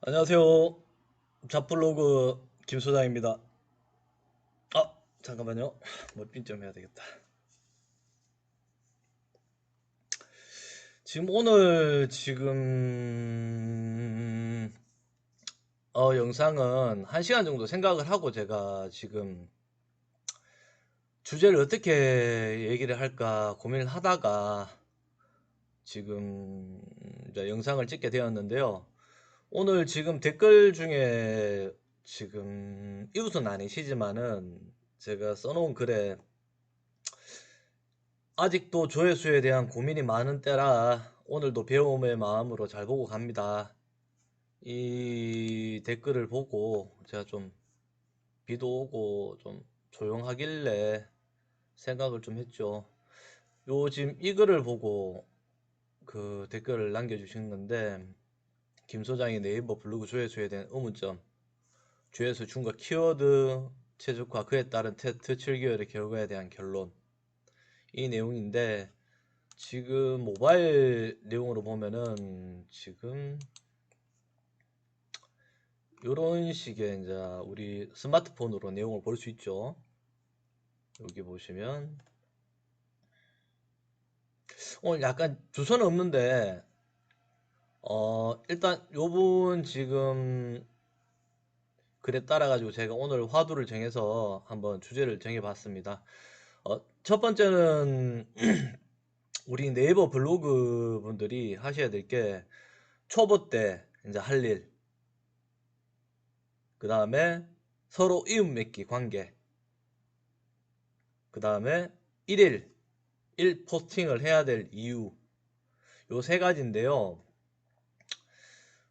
안녕하세요. 잡블로그 김 소장입니다. 아, 잠깐만요. 머핀 좀 해야 되겠다. 지금 오늘 지금 어, 영상은 1시간 정도 생각을 하고 제가 지금 주제를 어떻게 얘기를 할까 고민을 하다가 지금 영상을 찍게 되었는데요. 오늘 지금 댓글 중에 지금 이웃은 아니시지만은 제가 써놓은 글에 아직도 조회수에 대한 고민이 많은 때라 오늘도 배움의 마음으로 잘 보고 갑니다. 이 댓글을 보고 제가 좀 비도 오고 좀 조용하길래 생각을 좀 했죠. 요 지금 이 글을 보고 그 댓글을 남겨주신 건데 김 소장이 네이버 블로그 조회수에 대한 의문점. 조회수 중과 키워드 최적화 그에 따른 테스트 7개월의 결과에 대한 결론. 이 내용인데 지금 모바일 내용으로 보면은 지금 이런 식의 이제 우리 스마트폰으로 내용을 볼 수 있죠. 여기 보시면. 오늘 약간 주소는 없는데 어 일단 요분 지금 글에 따라 가지고 제가 오늘 화두를 정해서 한번 주제를 정해 봤습니다. 어, 첫 번째는 우리 네이버 블로그 분들이 하셔야 될 게 초보 때 이제 할 일, 그 다음에 서로 이웃 맺기 관계, 그 다음에 일일 일 포스팅을 해야 될 이유 요 세 가지인데요.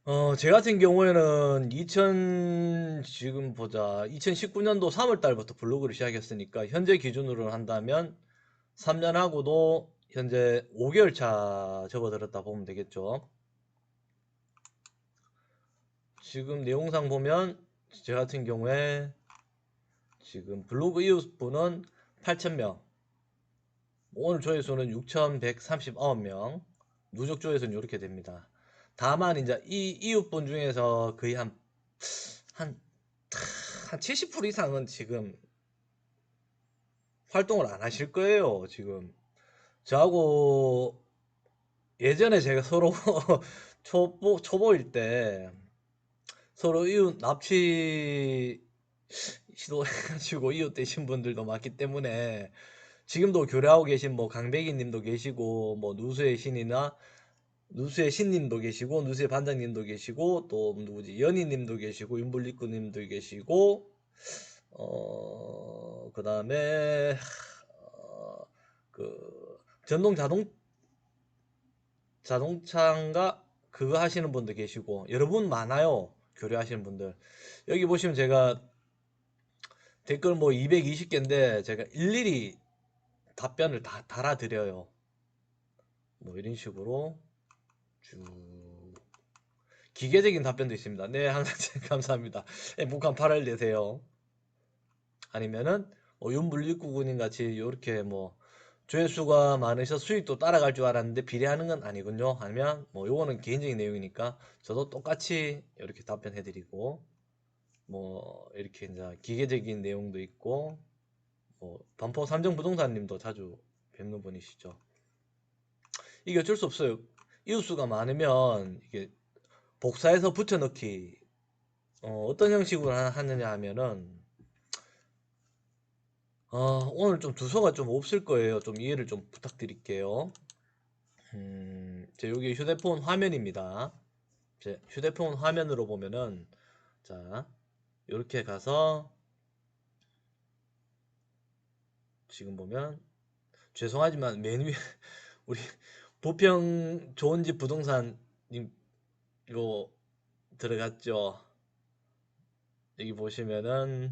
어, 제 같은 경우에는 2000 지금 보자 2019년도 3월 달부터 블로그를 시작했으니까 현재 기준으로 한다면 3년 하고도 현재 5개월 차 접어들었다 보면 되겠죠. 지금 내용상 보면 제 같은 경우에 지금 블로그 이웃분은 8,000명 오늘 조회수는 6,139명 누적 조회수는 이렇게 됩니다. 다만 이제 이 이웃분 중에서 거의 한 한 한 70% 이상은 지금 활동을 안 하실 거예요. 지금 저하고 예전에 제가 서로 초보 초보일 때 서로 이웃 납치 시도해가지고 이웃 되신 분들도 많기 때문에 지금도 교류하고 계신 뭐 강백이 님도 계시고 뭐 누수의 신이나 누수의 신님도 계시고 누수의 반장님도 계시고 또 누구지? 연희님도 계시고 윤불리꾸님도 계시고 어 그 다음에 어, 그 전동 자동 자동차인가? 그거 하시는 분도 계시고 여러분 많아요. 교류하시는 분들. 여기 보시면 제가 댓글 뭐 220개인데 제가 일일이 답변을 다 달아드려요. 뭐 이런 식으로 쭉 기계적인 답변도 있습니다. 네, 항상 감사합니다. 네, 북한 8월 되세요. 아니면은 뭐 윤불리구군인 같이 이렇게 뭐 조회수가 많으셔 수익도 따라갈 줄 알았는데 비례하는 건 아니군요. 아니면 뭐 요거는 개인적인 내용이니까 저도 똑같이 이렇게 답변해드리고 뭐 이렇게 이제 기계적인 내용도 있고 뭐 반포 삼정 부동산님도 자주 뵙는 분이시죠. 이게 어쩔 수 없어요. 이웃수가 많으면 이게 복사해서 붙여넣기 어, 떤 형식으로 하- 하느냐 하면은 어, 오늘 좀 주소가 좀 없을 거예요. 좀 이해를 좀 부탁드릴게요. 음, 제 여기 휴대폰 화면입니다. 제 휴대폰 화면으로 보면은 자 이렇게 가서 지금 보면 죄송하지만 맨 위에 우리 부평 좋은 집 부동산 님 이거 들어갔죠. 여기 보시면은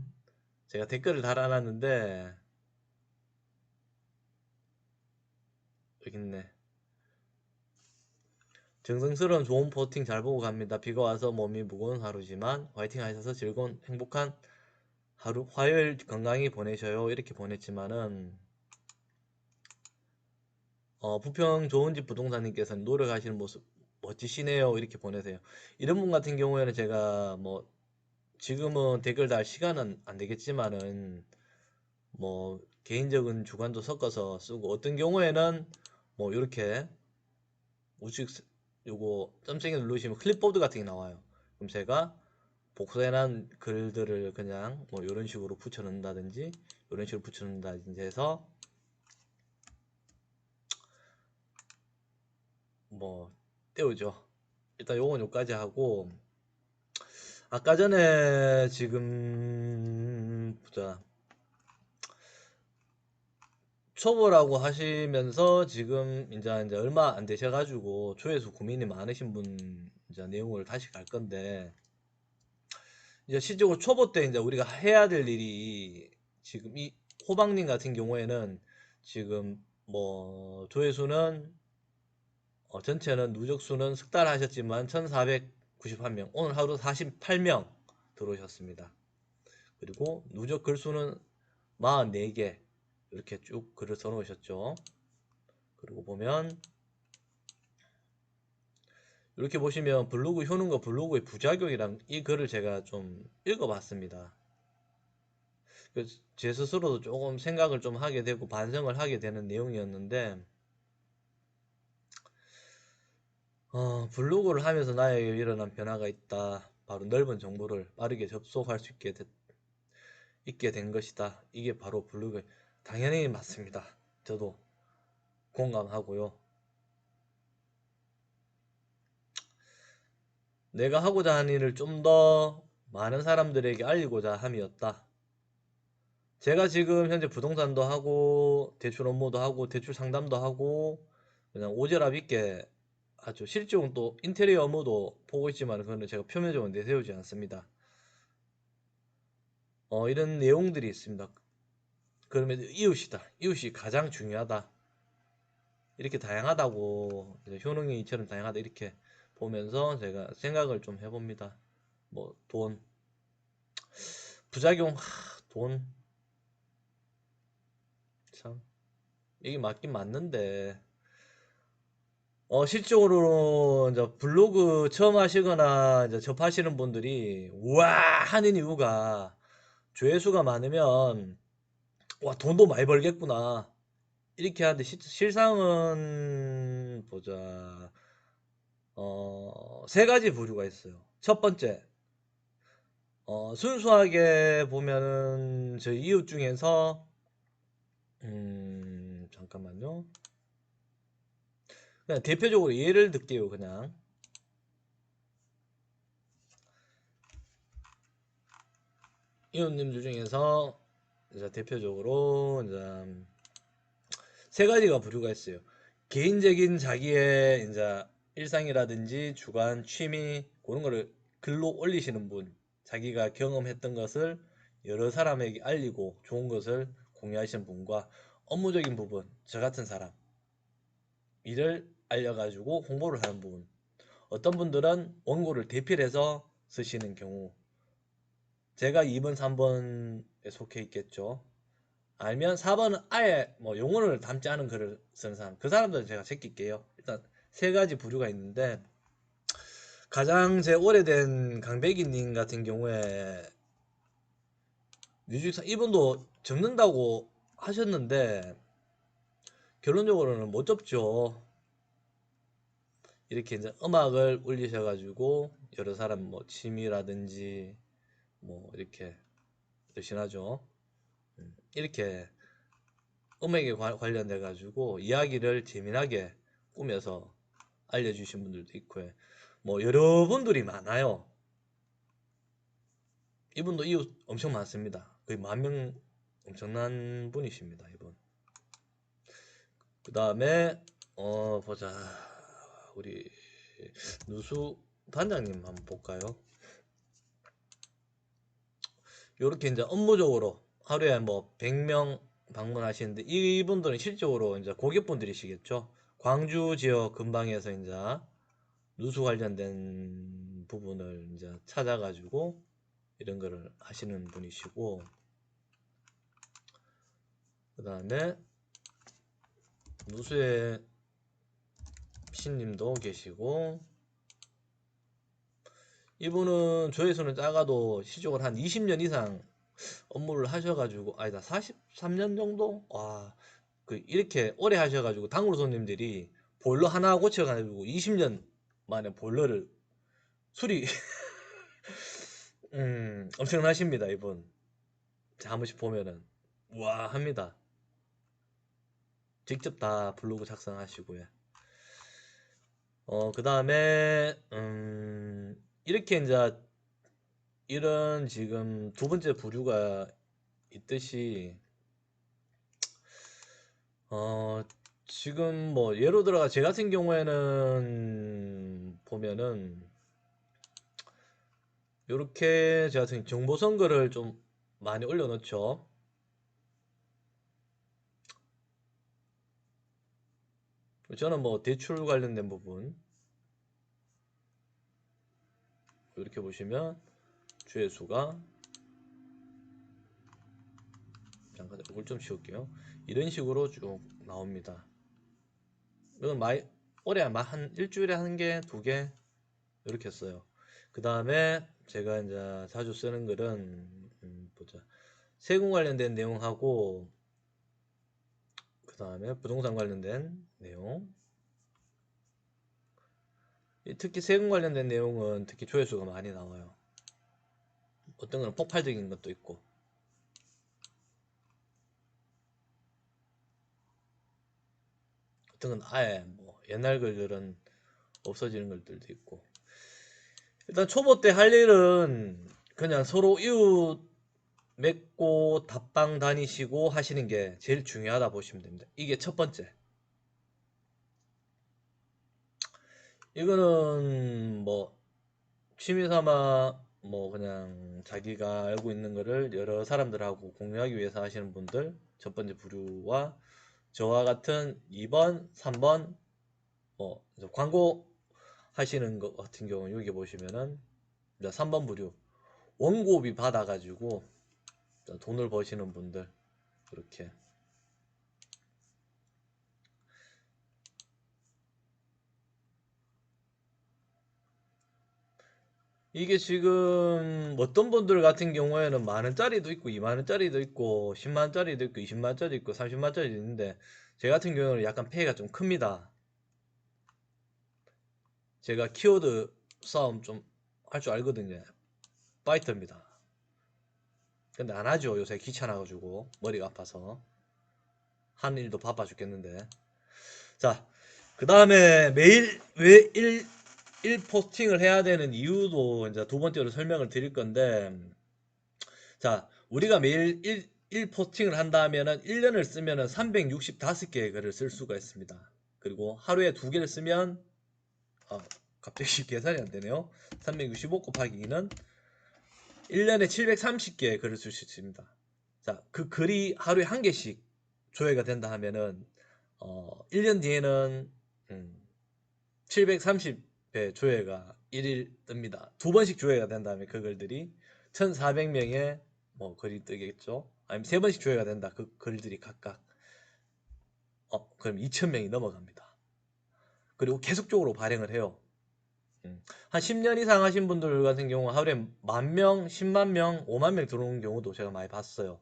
제가 댓글을 달아놨는데 여기 있네. 정성스러운 좋은 포팅 잘 보고 갑니다. 비가 와서 몸이 무거운 하루지만 화이팅 하셔서 즐거운 행복한 하루 화요일 건강히 보내셔요. 이렇게 보냈지만은 어, 부평 좋은 집 부동산님께서는 노력하시는 모습 멋지시네요. 이렇게 보내세요. 이런 분 같은 경우에는 제가 뭐 지금은 댓글 달 시간은 안 되겠지만은 뭐 개인적인 주관도 섞어서 쓰고 어떤 경우에는 뭐 이렇게 우측 스- 요거 점쟁이 누르시면 클립보드 같은 게 나와요. 그럼 제가 복사해놓은 글들을 그냥 뭐 이런 식으로 붙여넣는다든지 이런 식으로 붙여넣는다든지 해서 뭐 떼우죠. 일단 요건 요까지 하고 아까 전에 지금 보자 초보라고 하시면서 지금 이제 이제 얼마 안 되셔가지고 조회수 고민이 많으신 분 이제 내용을 다시 갈 건데 이제 실적으로 초보 때 이제 우리가 해야 될 일이 지금 이 호박님 같은 경우에는 지금 뭐 조회수는 어, 전체는 누적수는 숙달 하셨지만 1491명 오늘 하루 48명 들어오셨습니다. 그리고 누적 글수는 44개 이렇게 쭉 글을 써놓으셨죠. 그리고 보면 이렇게 보시면 블로그 효능과 블로그의 부작용이란 이 글을 제가 좀 읽어봤습니다. 그제 스스로도 조금 생각을 좀 하게 되고 반성을 하게 되는 내용이었는데 어, 블로그를 하면서 나에게 일어난 변화가 있다. 바로 넓은 정보를 빠르게 접속할 수 있게, 됐, 있게 된 것이다. 이게 바로 블로그. 당연히 맞습니다. 저도 공감하고요. 내가 하고자 하는 일을 좀 더 많은 사람들에게 알리고자 함이었다. 제가 지금 현재 부동산도 하고 대출 업무도 하고 대출 상담도 하고 그냥 오지랖 있게 하죠. 실적은 또 인테리어 업무도 보고 있지만 그거는 제가 표면적으로 내세우지 않습니다. 어, 이런 내용들이 있습니다. 그러면 이웃이다. 이웃이 가장 중요하다. 이렇게 다양하다고 효능이 이처럼 다양하다 이렇게 보면서 제가 생각을 좀 해봅니다. 뭐 돈, 부작용, 하, 돈, 참 이게 맞긴 맞는데 어 실적으로 이제 블로그 처음 하시거나 이제 접하시는 분들이 우와 하는 이유가 조회수가 많으면 와 돈도 많이 벌겠구나 이렇게 하는데 시- 실상은 보자 어, 세 가지 부류가 있어요. 첫 번째, 어, 순수하게 보면은 저희 이웃 중에서 음, 잠깐만요. 그냥 대표적으로 예를 들게요, 그냥. 이웃님들 중에서 이제 대표적으로 이제 세 가지가 부류가 있어요. 개인적인 자기의 이제 일상이라든지 주관, 취미 그런 거를 글로 올리시는 분, 자기가 경험했던 것을 여러 사람에게 알리고 좋은 것을 공유하시는 분과 업무적인 부분, 저 같은 사람 이를 알려가지고 홍보를 하는 부분. 어떤 분들은 원고를 대필해서 쓰시는 경우 제가 2번, 3번에 속해 있겠죠. 알면 4번은 아예 뭐 용어를 담지 않은 글을 쓰는 사람 그 사람들은 제가 제낄게요 일단 세 가지 부류가 있는데 가장 제 오래된 강백이님 같은 경우에 뮤직상 이분도 적는다고 하셨는데 결론적으로는 못 접죠 이렇게 이제 음악을 올리셔가지고 여러 사람 뭐 취미라든지 뭐 이렇게 대신하죠 음, 이렇게 음악에 관- 관련돼 가지고 이야기를 재미나게 꾸며서 알려주신 분들도 있고요. 뭐 여러분들이 많아요. 이분도 이웃 엄청 많습니다. 거의 만 명 엄청난 분이십니다. 이분. 그 다음에 어 보자 우리 누수 단장님 한번 볼까요? 요렇게 이제 업무적으로 하루에 뭐 100명 방문하시는데 이분들은 실적으로 이제 고객분들이시겠죠. 광주 지역 근방에서 이제 누수 관련된 부분을 이제 찾아가지고 이런 거를 하시는 분이시고 그 다음에 누수 의 신님도 계시고 이분은 조회수는 작아도 시족을 한 20년 이상 업무를 하셔가지고 아니다 43년 정도? 와 그 이렇게 오래 하셔가지고 당구로 손님들이 보일러 하나 고쳐가지고 20년 만에 보일러를 수리. 음 엄청나십니다 이분. 자, 한 번씩 보면은. 와 합니다. 직접 다 블로그 작성하시고요 어 그 다음에 음 이렇게 이제 이런 지금 두 번째 부류가 있듯이 어 지금 뭐 예로 들어가 제 같은 경우에는 보면은 요렇게 제가 정보 선거를 좀 많이 올려놓죠. 저는 뭐 대출 관련된 부분 이렇게 보시면 주회수가 잠깐 이걸 좀 지울게요. 이런 식으로 쭉 나옵니다. 이건 마이 올해 아마 한 일주일에 한 개, 두 개 이렇게 써요. 그 다음에 제가 이제 자주 쓰는 글은 음, 보자 세금 관련된 내용하고 그 다음에 부동산 관련된 내용. 이 특히 세금 관련된 내용은 특히 조회수가 많이 나와요. 어떤 건 폭발적인 것도 있고. 어떤 건 아예 뭐 옛날 글들은 없어지는 글들도 있고. 일단 초보 때 할 일은 그냥 서로 이웃 맺고 답방 다니시고 하시는 게 제일 중요하다 보시면 됩니다. 이게 첫 번째. 이거는 뭐 취미 삼아 뭐 그냥 자기가 알고 있는 거를 여러 사람들하고 공유하기 위해서 하시는 분들 첫 번째 부류와 저와 같은 2번, 3번 뭐 광고 하시는 것 같은 경우 여기 보시면은 이제 3번 부류 원고비 받아가지고 돈을 버시는 분들 이렇게 이게 지금 어떤 분들 같은 경우에는 만 원짜리도 있고 2만 원짜리도 있고 10만 원짜리도 있고 20만 원짜리 있고 30만 원짜리도 있는데 제 같은 경우는 약간 폐해가 좀 큽니다. 제가 키워드 싸움 좀 할 줄 알거든요. 파이터입니다. 근데 안 하죠. 요새 귀찮아가지고 머리가 아파서 하는 일도 바빠 죽겠는데. 자, 그 다음에 매일 왜 1, 1 포스팅을 해야 되는 이유도 이제 두 번째로 설명을 드릴 건데, 자, 우리가 매일 1, 1 포스팅을 한다면은 1년을 쓰면은 365개의 글을 쓸 수가 있습니다. 그리고 하루에 두 개를 쓰면, 아, 갑자기 계산이 안 되네요. 365 곱하기 2는 1년에 730개의 글을 쓸 수 있습니다. 자, 그 글이 하루에 한 개씩 조회가 된다 하면은, 어, 1년 뒤에는, 음, 730배 조회가 1일 뜹니다. 두 번씩 조회가 된다면 그 글들이 1400명의 뭐 글이 뜨겠죠. 아니면 세 번씩 조회가 된다. 그 글들이 각각. 어, 그럼 2000명이 넘어갑니다. 그리고 계속적으로 발행을 해요. 음, 한 10년 이상 하신 분들 같은 경우 하루에 만 명, 10만 명, 5만 명 들어오는 경우도 제가 많이 봤어요.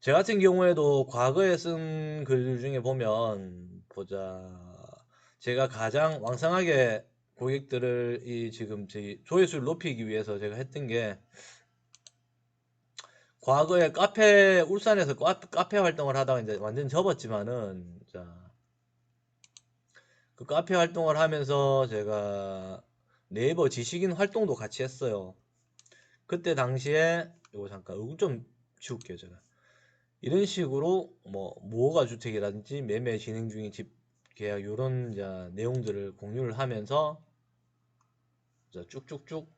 제 같은 경우에도 과거에 쓴글 중에 보면 보자 제가 가장 왕성하게 고객들을 이 지금 제 조회수를 높이기 위해서 제가 했던 게 과거에 카페 울산에서 카, 카페 활동을 하다가 이제 완전 접었지만은 자 그 카페 활동을 하면서 제가 네이버 지식인 활동도 같이 했어요. 그때 당시에 이거 잠깐 이거 좀 지울게요 제가. 이런 식으로 뭐 무허가 주택이라든지 매매 진행 중인 집 계약 이런 내용들을 공유를 하면서 자, 쭉쭉쭉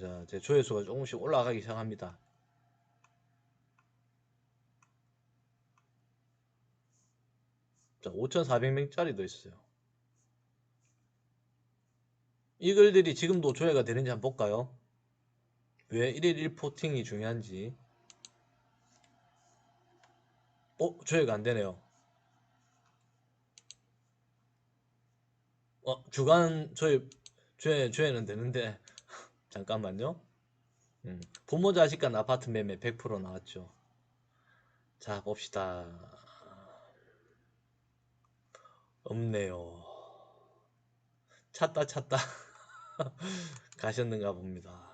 자, 제 조회수가 조금씩 올라가기 시작합니다. 자, 5,400명짜리도 있어요. 이 글들이 지금도 조회가 되는지 한번 볼까요? 왜 1일 1포팅이 중요한지. 어, 조회가 안 되네요. 어, 주간 조회, 조회, 조회는 되는데, 잠깐만요. 음, 부모 자식 간 아파트 매매 100% 나왔죠. 자, 봅시다. 없네요. 찾다 찾다 가셨는가 봅니다.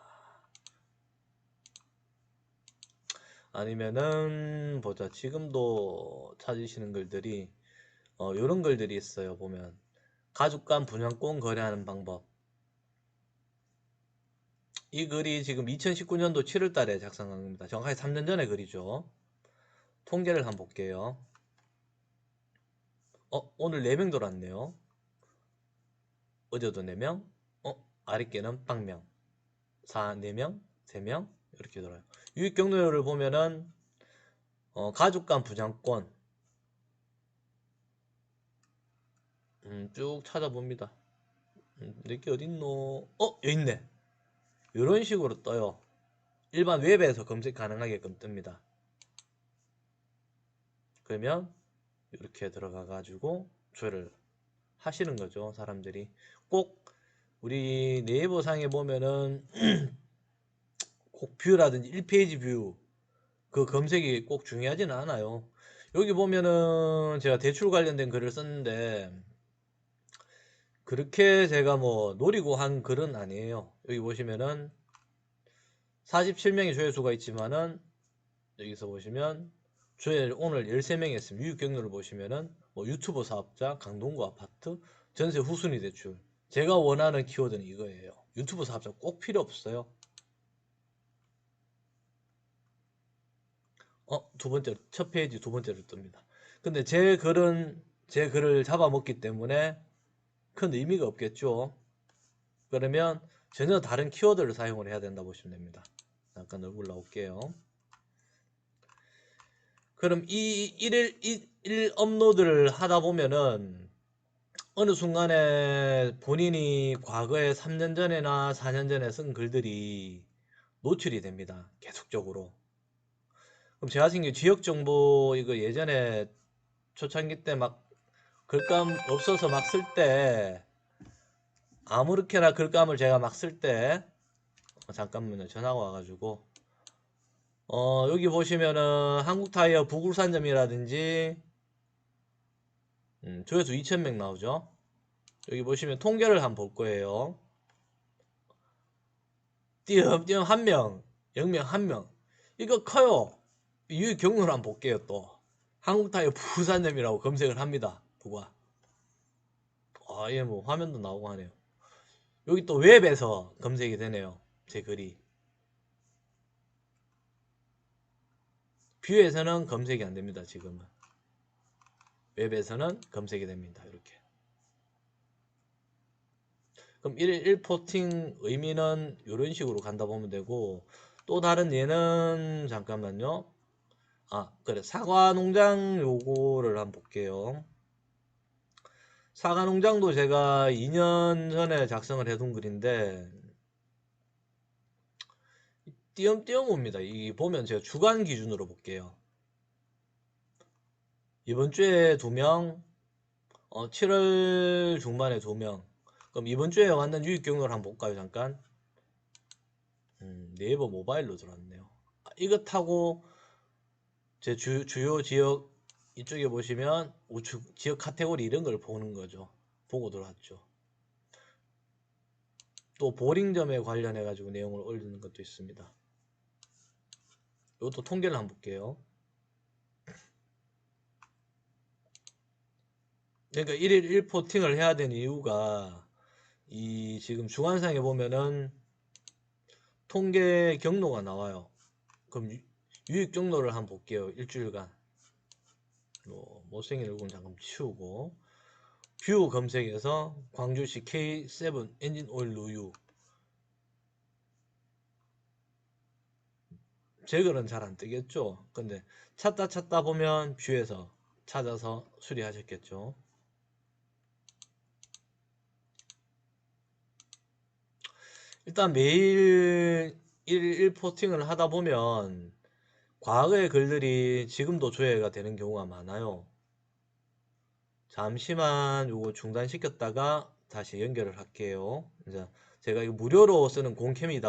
아니면은 보자. 지금도 찾으시는 글들이 어, 요런 글들이 있어요. 보면 가족 간 분양권 거래하는 방법. 이 글이 지금 2019년도 7월 달에 작성한 겁니다. 정확하게 3년 전의 글이죠. 통계를 한번 볼게요. 어, 오늘 4명 들어왔네요. 어제도 4명, 어, 아랫개는 빵명. 4, 4명, 3명, 이렇게 들어요. 유익 경로를 보면은, 어, 가족 간 분양권. 음, 쭉 찾아봅니다. 음, 내게 어딨노? 어, 여기 있네. 이런 식으로 떠요. 일반 웹에서 검색 가능하게끔 뜹니다. 그러면 이렇게 들어가 가지고 조회를 하시는 거죠 사람들이. 꼭 우리 네이버 상에 보면은 꼭 뷰라든지 1페이지 뷰 그 검색이 꼭 중요하지는 않아요. 여기 보면은 제가 대출 관련된 글을 썼는데 그렇게 제가 뭐 노리고 한 글은 아니에요. 여기 보시면은 47명의 조회수가 있지만은 여기서 보시면 조회를 오늘 13명 했습니다. 유익 경로를 보시면은 뭐 유튜버 사업자, 강동구 아파트, 전세 후순위 대출. 제가 원하는 키워드는 이거예요. 유튜브 사업자 꼭 필요 없어요. 어, 두 번째, 첫 페이지 두 번째로 뜹니다. 근데 제 글은 제 글을 잡아먹기 때문에 큰 의미가 없겠죠. 그러면 전혀 다른 키워드를 사용을 해야 된다 보시면 됩니다. 잠깐 얼굴 나올게요. 그럼 이 일일 일, 일 업로드를 하다 보면은 어느 순간에 본인이 과거에 3년 전에나 4년 전에 쓴 글들이 노출이 됩니다. 계속적으로. 그럼 제가 생긴 지역 정보 이거 예전에 초창기 때 막 글감 없어서 막 쓸 때 아무렇게나 글감을 제가 막 쓸 때 잠깐만요 전화가 와가지고 어, 여기 보시면은 한국타이어 부굴산점이라든지 음, 조회수 2,000명 나오죠. 여기 보시면 통계를 한번 볼 거예요. 띄엄띄엄 한 명, 0명 한 명. 이거 커요. 유익 경로를 한번 볼게요 또. 한국타이어 부산점이라고 검색을 합니다. 누가. 아, 예, 뭐 화면도 나오고 하네요. 여기 또 웹에서 검색이 되네요. 제 글이. 뷰에서는 검색이 안 됩니다. 지금은 웹에서는 검색이 됩니다. 이렇게 그럼 1, 1포팅 의미는 이런 식으로 간다 보면 되고 또 다른 예는 잠깐만요. 아 그래 사과 농장 요거를 한번 볼게요. 사과 농장도 제가 2년 전에 작성을 해둔 글인데 띄엄띄엄 옵니다. 이 보면 제가 주간 기준으로 볼게요. 이번 주에 두 명, 어, 7월 중반에 두 명. 그럼 이번 주에 왔는 유익 경로를 한번 볼까요? 잠깐. 음, 네이버 모바일로 들어왔네요. 아, 이거 타고 제 주, 주요 지역 이쪽에 보시면 우측 지역 카테고리 이런 걸 보는 거죠. 보고 들어왔죠. 또 보링점에 관련해 가지고 내용을 올리는 것도 있습니다. 이것도 통계를 한번 볼게요. 그러니까 1일 1포팅을 해야 되는 이유가 이 지금 주간상에 보면은 통계 경로가 나와요. 그럼 유, 유익 경로를 한번 볼게요. 일주일간. 뭐 못생긴 얼굴 잠깐 치우고 뷰 검색에서 광주시 K7 엔진 오일 누유 제 글은 잘 안 뜨겠죠. 근데 찾다 찾다 보면 뷰에서 찾아서 수리하셨겠죠. 일단 매일 1, 1포팅을 하다 보면 과거의 글들이 지금도 조회가 되는 경우가 많아요. 잠시만 요거 중단시켰다가 다시 연결을 할게요. 제가 이거 무료로 쓰는 공캠이다